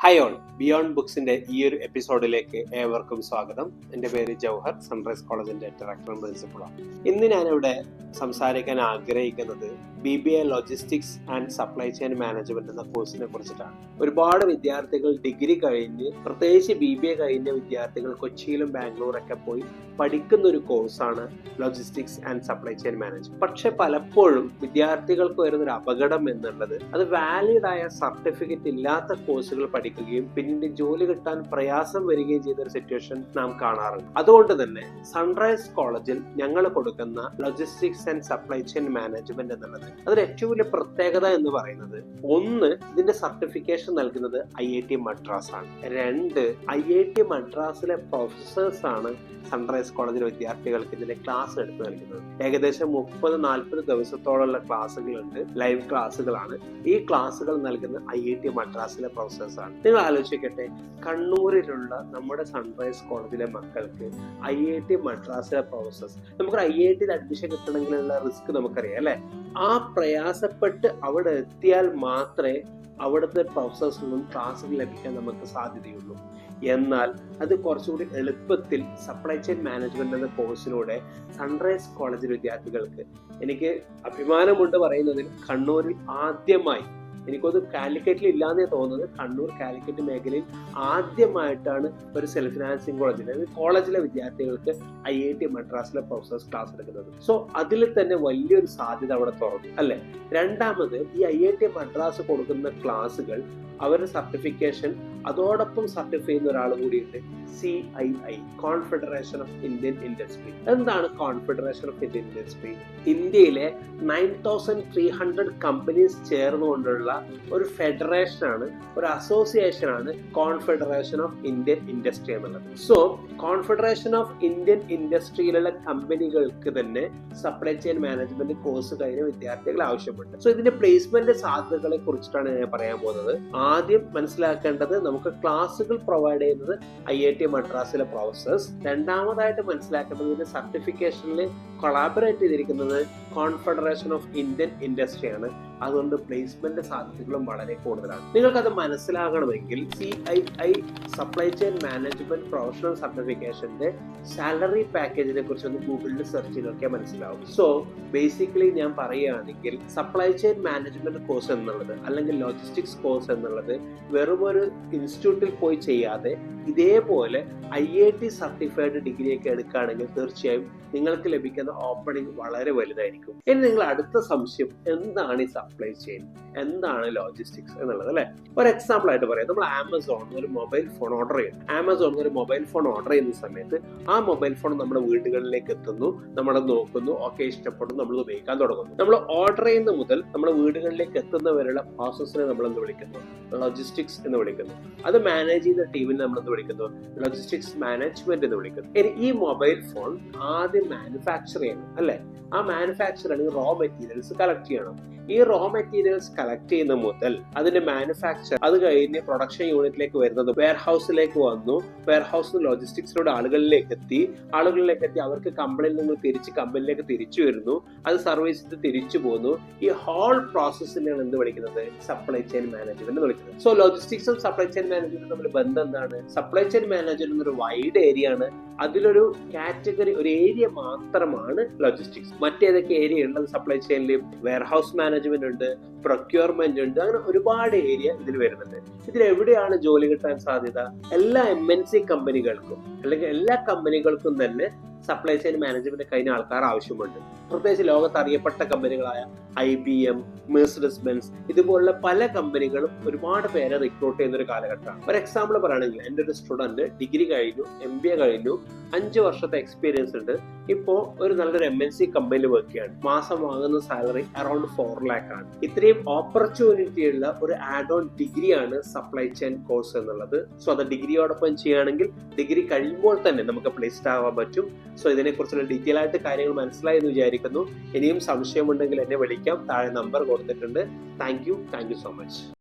Hi all beyond ബുക്സിന്റെ ഈ ഒരു എപ്പിസോഡിലേക്ക് ഏവർക്കും സ്വാഗതം. എന്റെ പേര് ജൗഹർ സൺറൈസ് കോളേജിന്റെ ഡയറക്ടറും പ്രിൻസിപ്പളാണ് ഇന്ന് ഞാനിവിടെ സംസാരിക്കാൻ ആഗ്രഹിക്കുന്നത് B B A logistics and supply chain management എന്ന കോഴ്സിനെ കുറിച്ചിട്ടാണ്. ഒരുപാട് വിദ്യാർത്ഥികൾ ഡിഗ്രി കഴിഞ്ഞ് പ്രത്യേകിച്ച് ബി ബി എ കഴിഞ്ഞ വിദ്യാർത്ഥികൾ കൊച്ചിയിലും ബാംഗ്ലൂരൊക്കെ പോയി പഠിക്കുന്ന ഒരു കോഴ്സാണ് logistics and supply chain management പക്ഷെ പലപ്പോഴും വിദ്യാർത്ഥികൾക്ക് വരുന്ന ഒരു അപകടം എന്നുള്ളത് അത് വാലിഡ് ആയ സർട്ടിഫിക്കറ്റ് ഇല്ലാത്ത കോഴ്സുകൾ പഠിക്കുകയും പിന്നീട് ജോലി കിട്ടാൻ പ്രയാസം വരികയും ചെയ്ത ഒരു സിറ്റുവേഷൻ നാം കാണാറുണ്ട്. അതുകൊണ്ട് തന്നെ സൺറൈസ് കോളേജിൽ ഞങ്ങൾ കൊടുക്കുന്ന logistics and supply chain management എന്നുള്ളത് അതിൽ ഏറ്റവും വലിയ പ്രത്യേകത എന്ന് പറയുന്നത് ഒന്ന് ഇതിന്റെ സർട്ടിഫിക്കേഷൻ നൽകുന്നത് ഐ ഐ ടി മദ്രാസ് ആണ് രണ്ട് ഐ ഐ ടി മദ്രാസിലെ പ്രൊഫസേഴ്സ് ആണ് സൺറൈസ് കോളേജിലെ വിദ്യാർത്ഥികൾക്ക് ഇതിന്റെ ക്ലാസ് എടുത്തു നൽകുന്നത്. ഏകദേശം മുപ്പത് നാൽപ്പത് ദിവസത്തോളമുള്ള ക്ലാസ്സുകളുണ്ട് ലൈവ് ക്ലാസ്സുകളാണ്. ഈ ക്ലാസ്സുകൾ നൽകുന്ന ഐ ഐ ടി മദ്രാസിലെ പ്രൊഫസേഴ്സ് ആണ്. നിങ്ങൾ ആലോചിക്കട്ടെ കണ്ണൂരിലുള്ള നമ്മുടെ സൺറൈസ് കോളേജിലെ മക്കൾക്ക് ഐ ഐ ടി മദ്രാസിലെ പ്രൊഫസേഴ്സ് നമുക്ക് ഐ ഐ ടിയിൽ അഡ്മിഷൻ കിട്ടണമെങ്കിലുള്ള റിസ്ക് നമുക്കറിയാം അല്ലെ? ആ പ്രയാസപ്പെട്ട് അവിടെ എത്തിയാൽ മാത്രമേ അവിടുത്തെ പ്രൊഫസേഴ്സിൽ നിന്നും ലഭിക്കാൻ നമുക്ക് സാധ്യതയുള്ളൂ. എന്നാൽ അത് കുറച്ചുകൂടി എളുപ്പത്തിൽ സപ്ലൈ ചെയിൻ മാനേജ്മെന്റ് എന്ന കോഴ്സിലൂടെ സൺറൈസ് കോളേജ് വിദ്യാർത്ഥികൾക്ക് എനിക്ക് അഭിമാനമുണ്ട് പറയുന്നതിൽ കണ്ണൂരിൽ ആദ്യമായി എനിക്കത് കാലിക്കറ്റിൽ ഇല്ലാന്നേ തോന്നുന്നത്. കണ്ണൂർ കാലിക്കറ്റ് മേഖലയിൽ ആദ്യമായിട്ടാണ് ഒരു സെൽഫ് ഫിനാൻസിങ് കോളേജിൽ അതായത് കോളേജിലെ വിദ്യാർത്ഥികൾക്ക് ഐ ഐ ടി മദ്രാസിലെ പ്രൊഫസേഴ്സ് ക്ലാസ് എടുക്കുന്നത്. സോ അതിൽ തന്നെ വലിയൊരു സാധ്യത അവിടെ തുറന്നു അല്ലെ? രണ്ടാമത് ഈ ഐ ഐ ടി മദ്രാസ് കൊടുക്കുന്ന ക്ലാസ്സുകൾ അവരുടെ സർട്ടിഫിക്കേഷൻ അതോടൊപ്പം സർട്ടിഫൈ ചെയ്യുന്ന ഒരാൾ കൂടിയുണ്ട് C I I confederation of Indian industry എന്താണ് കോൺഫെഡറേഷൻ ഓഫ് ഇന്ത്യൻ ഇൻഡസ്ട്രി ഇന്ത്യയിലെ nine thousand three hundred companies ചേർന്നുകൊണ്ടുള്ള ഒരു ഫെഡറേഷൻ ആണ് ഒരു അസോസിയേഷൻ ആണ് കോൺഫെഡറേഷൻ ഓഫ് ഇന്ത്യൻ ഇൻഡസ്ട്രി എന്നുള്ളത്. സോ കോൺഫെഡറേഷൻ ഓഫ് ഇന്ത്യൻ ഇൻഡസ്ട്രിയിലുള്ള കമ്പനികൾക്ക് തന്നെ സപ്ലൈ ചെയിൻ മാനേജ്മെന്റ് കോഴ്സ് കഴിഞ്ഞ വിദ്യാർത്ഥികൾ ആവശ്യമുണ്ട്. സോ ഇതിന്റെ പ്ലേസ്മെന്റ് സാധ്യതകളെ കുറിച്ചിട്ടാണ് ഞാൻ പറയാൻ പോകുന്നത്. ആദ്യം മനസ്സിലാക്കേണ്ടത് നമുക്ക് ക്ലാസ്സുകൾ പ്രൊവൈഡ് ചെയ്യുന്നത് ഐ ഐ ടി മദ്രാസിലെ പ്രൊഫസേഴ്സ് രണ്ടാമതായിട്ട് മനസ്സിലാക്കേണ്ടത് ഇതിന്റെ സർട്ടിഫിക്കേഷനിൽ കൊളാബറേറ്റ് ചെയ്തിരിക്കുന്നത് കോൺഫെഡറേഷൻ ഓഫ് ഇന്ത്യൻ ഇൻഡസ്ട്രി ആണ്. അതുകൊണ്ട് പ്ലേസ്മെന്റ് സാധ്യതകളും വളരെ കൂടുതലാണ്. നിങ്ങൾക്കത് മനസ്സിലാകണമെങ്കിൽ C I I supply chain management professional സർട്ടിഫിക്കേഷന്റെ salary പാക്കേജിനെ കുറിച്ച് ഒന്ന് ഗൂഗിളിൽ സെർച്ച് ചെയ്ത് നോക്കിയാൽ മനസ്സിലാവും. സോ ബേസിക്കലി ഞാൻ പറയുകയാണെങ്കിൽ സപ്ലൈ ചെയിൻ മാനേജ്മെന്റ് കോഴ്സ് എന്നുള്ളത് അല്ലെങ്കിൽ ലോജിസ്റ്റിക്സ് കോഴ്സ് എന്നുള്ളത് വെറും ഒരു ഇൻസ്റ്റിറ്റ്യൂട്ടിൽ പോയി ചെയ്യാതെ ഇതേപോലെ I I T certified degree ഒക്കെ എടുക്കുകയാണെങ്കിൽ തീർച്ചയായും നിങ്ങൾക്ക് ലഭിക്കുന്ന ഓപ്പണിംഗ് വളരെ വലുതായിരിക്കും. ഇനി നിങ്ങൾ അടുത്ത സംശയം എന്താണ് ഈ സപ്ലൈ ചെയിൻ എന്താണ് ലോജിസ്റ്റിക്സ് എന്നുള്ളത് അല്ലെ? ഒരു എക്സാമ്പിൾ ആയിട്ട് പറയാം. നമ്മൾ ആമസോൺ ഒരു മൊബൈൽ ഫോൺ ഓർഡർ ചെയ്യും ആമസോൺ ഒരു മൊബൈൽ ഫോൺ ഓർഡർ ചെയ്യുന്ന സമയത്ത് ആ മൊബൈൽ ഫോൺ നമ്മുടെ വീടുകളിലേക്ക് എത്തുന്നു നമ്മൾ നോക്കുന്നു ഒക്കെ ഇഷ്ടപ്പെടുന്നു നമ്മൾ ഉപയോഗിക്കാൻ തുടങ്ങുന്നു. നമ്മൾ ഓർഡർ ചെയ്യുന്ന മുതൽ നമ്മുടെ വീടുകളിലേക്ക് എത്തുന്നവരെയുള്ള പ്രോസസ്സിനെ നമ്മൾ എന്ത് വിളിക്കുന്നു? ലോജിസ്റ്റിക്സ് എന്ന് വിളിക്കുന്നു. അത് മാനേജ് ചെയ്യുന്ന ടീമിനെ നമ്മൾ എന്ത് വിളിക്കുന്നു? ലോജിസ്റ്റിക്സ് മാനേജ്മെന്റ് എന്ന് വിളിക്കുന്നു. ഇനി ഈ മൊബൈൽ ഫോൺ ആദ്യം മാനുഫാക്ചർ ചെയ്യണം അല്ലെ? ആ മാനുഫാക്ചർ റോ മെറ്റീരിയൽസ് കളക്ട് ചെയ്യണം. ഈ റോ മെറ്റീരിയൽസ് കളക്ട് ചെയ്യുന്ന മുതൽ അതിന്റെ മാനുഫാക്ചർ അത് കഴിഞ്ഞ് പ്രൊഡക്ഷൻ യൂണിറ്റിലേക്ക് വരുന്നത് വെയർ ഹൗസിലേക്ക് വന്നു. വെയർ ഹൗസ് ലോജിസ്റ്റിക്സിലൂടെ ആളുകളിലേക്ക് എത്തി. ആളുകളിലേക്ക് എത്തി. അവർക്ക് കമ്പനിയിൽ നിന്ന് തിരിച്ച് കമ്പനിയിലേക്ക് തിരിച്ചു വരുന്നു. അത് സർവീസ് ചെയ്ത് തിരിച്ചു പോകുന്നു ഈ ഹോൾ പ്രോസസ്സിനെയാണ് എന്ത് വിളിക്കുന്നത്? സപ്ലൈ ചെയിൻ മാനേജ്മെന്റ് എന്ന് വിളിക്കുന്നത്. സോ ലോജിസ്റ്റിക്സും സപ്ലൈ ചെയിൻ മാനേജ്മെന്റും തമ്മിൽ ബന്ധം എന്താണ്? സപ്ലൈ ചെയിൻ മാനേജ്മെന്റ് ഒരു വൈഡ് ഏരിയ ആണ്. അതിലൊരു കാറ്റഗറി ഒരു ഏരിയ മാത്രമാണ് ലോജിസ്റ്റിക്സ് മറ്റേതൊക്കെ ഏരിയ ഉണ്ട് സപ്ലൈ ചെയിനിൽ വെയർ ഹൗസ് മാനേജ്മെന്റ് ഉണ്ട് പ്രൊക്യൂർമെന്റ് ഉണ്ട് അങ്ങനെ ഒരുപാട് ഏരിയ ഇതിൽ വരുന്നുണ്ട്. ഇതിൽ എവിടെയാണ് ജോലി കിട്ടാൻ സാധ്യത? എല്ലാ എം എൻ സി കമ്പനികൾക്കും അല്ലെങ്കിൽ എല്ലാ കമ്പനികൾക്കും തന്നെ സപ്ലൈ ചെയിൻ മാനേജ്മെന്റ് കഴിഞ്ഞ ആൾക്കാർ ആവശ്യമുണ്ട്. പ്രത്യേകിച്ച് ലോകത്ത് അറിയപ്പെട്ട കമ്പനികളായ I B M Mercedes Benz ഇതുപോലുള്ള പല കമ്പനികളും ഒരുപാട് പേരെ റിക്രൂട്ട് ചെയ്യുന്ന ഒരു കാലഘട്ടമാണ്. ഒരു എക്സാമ്പിൾ പറയുകയാണെങ്കിൽ എന്റെ ഒരു സ്റ്റുഡന്റ് ഡിഗ്രി കഴിഞ്ഞു എം ബി എ കഴിഞ്ഞു അഞ്ച് വർഷത്തെ എക്സ്പീരിയൻസ് ഉണ്ട്. ഇപ്പോ ഒരു നല്ലൊരു എം എൻ സി കമ്പനിയിൽ വർക്ക് ചെയ്യാണ്. മാസം വാങ്ങുന്ന സാലറി അറൌണ്ട് ഫോർ ലാക്ക് ആണ്. ഇത്രയും ഓപ്പർച്യൂണിറ്റി ഉള്ള ഒരു ആഡ് ഓൺ ഡിഗ്രിയാണ് സപ്ലൈ ചെയിൻ കോഴ്സ് എന്നുള്ളത്. സോ അത് ഡിഗ്രിയോടൊപ്പം ചെയ്യുകയാണെങ്കിൽ ഡിഗ്രി കഴിയുമ്പോൾ തന്നെ നമുക്ക് പ്ലേസ്ഡ് ആവാൻ പറ്റും. സോ ഇതിനെക്കുറിച്ചുള്ള ഡീറ്റെയിൽ ആയിട്ട് കാര്യങ്ങൾ മനസ്സിലായി എന്ന് വിചാരിക്കുന്നു. ഇനിയും സംശയമുണ്ടെങ്കിൽ എന്നെ വിളിക്കാം. താഴെ നമ്പർ കൊടുത്തിട്ടുണ്ട്. Thank you thank you so much